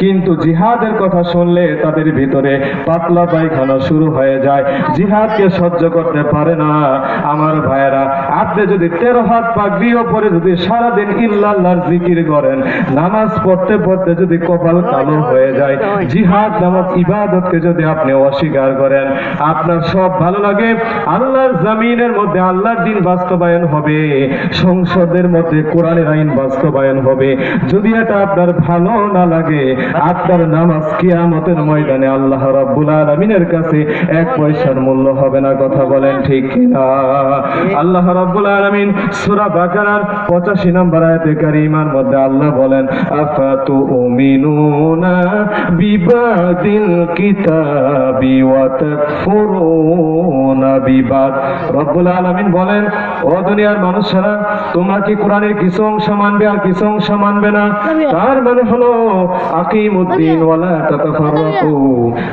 কিন্তু জিহাদের কথা শুনলে তাদের ভিতরে পাতলা পায়খানা শুরু হয়ে যায়। জিহাদকে সহ্য করতে পারে না। আমার ভাইয়েরা, আপনি যদি তেরো হাত পাগড়িও পরে যদি সারাদিন ইল্লাল্লাহর জিকির করেন, নামাজ পড়তে পড়তে যদি কপাল কালো হয়ে যায়, জিহাদ নামক ইবাদতকে যদি আপনি অস্বীকার করেন, আপনার সব ভালো লাগে। আল্লাহর জমিনের মধ্যে আল্লাহর দিন বাস্তবায়ন হবে। সংসদের মধ্যে কোরআনের আইন বাস্তবায়ন হবে। যদি এটা আপনার ভালো না লাগে আপনার নামাজ কিয়ামতের ময়দানে আল্লাহ রাব্বুল আলামিনের কাছে এক পয়সার মূল্য হবে না কথা বলেন ঠিক কিনা? আল্লাহ রাব্বুল আলামিন সূরা বাকারার 85 নম্বর আয়াতে কারিমার মধ্যে আল্লাহ বলেন আফাতু উমিনুনা কিতাবি ওয়া তাকফুরুনা বিবাদ। রব্বুল আলামিন বলেন ও দুনিয়ার মানুষেরা তোমরা কি কোরআনের কিছু অংশ মানবে আর কিছু অংশ মানবে না? তার মানে হলো আকিমুদ্দিন ওয়ালা তাতাফাররাকু।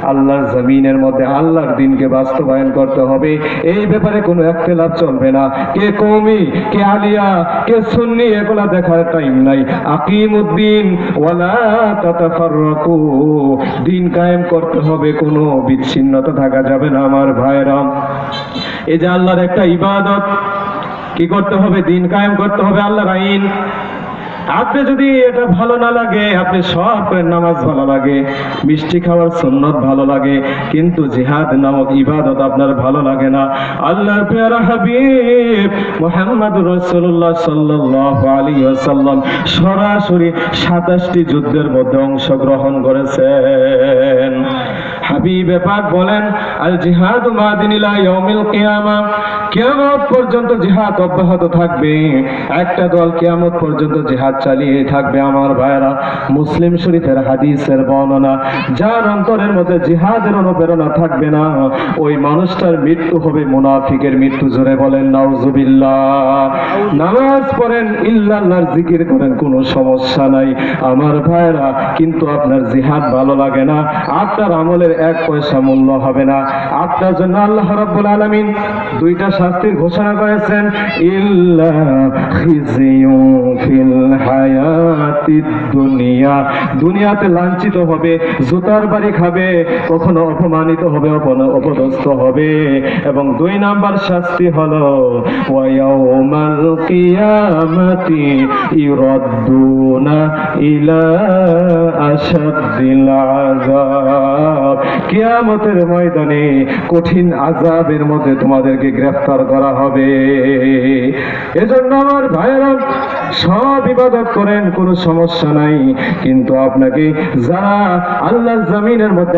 আল্লাহর জমিনের মধ্যে আল্লাহর দিনকে বাস্তবায়ন করতে হবে। এই ব্যাপারে কোনো একতলাপ চলবে না। কে কওমি কে আলিয়া কে সুন্নি এগুলা দেখার টাইম নাই। আকিমুদ্দিন ওয়ালা তাতাফাররাকু। দিন কায়েম করতে হবে, কোনো বিচ্ছিন্নতা থাকা যাবে না আমার ভাইরা এই যে আল্লাহর একটা ইবাদত, কি করতে হবে? দিন কায়েম করতে হবে আল্লাহর আইন। আপনি যদি এটা ভালো না লাগে, আপনি সব করেন নামাজ ভালো লাগে, মিষ্টি খাওয়ার সুন্নত ভালো লাগে, কিন্তু জিহাদ নামক ইবাদত আপনার ভালো লাগে না। আল্লাহর পেয়ারা হাবিব মোহাম্মদ রাসূলুল্লাহ সাল্লাল্লাহু আলাইহি ওয়াসাল্লাম সরাসরি 27টি যুদ্ধের মধ্যে অংশগ্রহণ করেছেন। হাবিবে পাক বলেন, আল জিহাদ মাদিন ইলা ইয়াউমিল কিয়ামা। কিয়ামত পর্যন্ত জিহাদ অব্যাহত থাকবে। একটা দল কিয়ামত পর্যন্ত জিহাদ চালিয়ে থাকবে, আমার ভাইরা মুসলিম শরীফের হাদিসের বর্ণনা, যার অন্তরের মধ্যে জিহাদের অনুপ্রেরণা থাকবে না। ওই মানুষটার মৃত্যু হবে মুনাফিকের মৃত্যু, জোরে বলেন, নাউজুবিল্লাহ। নামাজ পড়েন ইল্লাল্লাহর জিকির করেন, কোনো সমস্যা নাই। আমার ভাইরা কিন্তু আপনার জিহাদ ভালো লাগে না। আপনার আমলের এক পয়সা মূল্য হবে না। আপনার জন্য আল্লাহ রাব্বুল আলামিন দুইটা শাস্তির ঘোষণা করেছেন দুনিয়া। দুনিয়াতে লাঞ্ছিত হবে, জুতার বাড়ি খাবে, কখনো অপমানিত হবে অপদস্থ হবে। এবং দুই নাম্বার শাস্তি হলো ইলা আশাদ্দিল আযাব। কিয়ামতের ময়দানে কঠিন আজাবের মধ্যে তোমাদেরকে গ্রেফতার করা হবে। এজন্য আমার ভাইয়েরা, সব ইবাদত করেন, কোনো সমস্যা নাই। কিন্তু আপনাকে যারা আল্লাহ জামিনের মধ্যে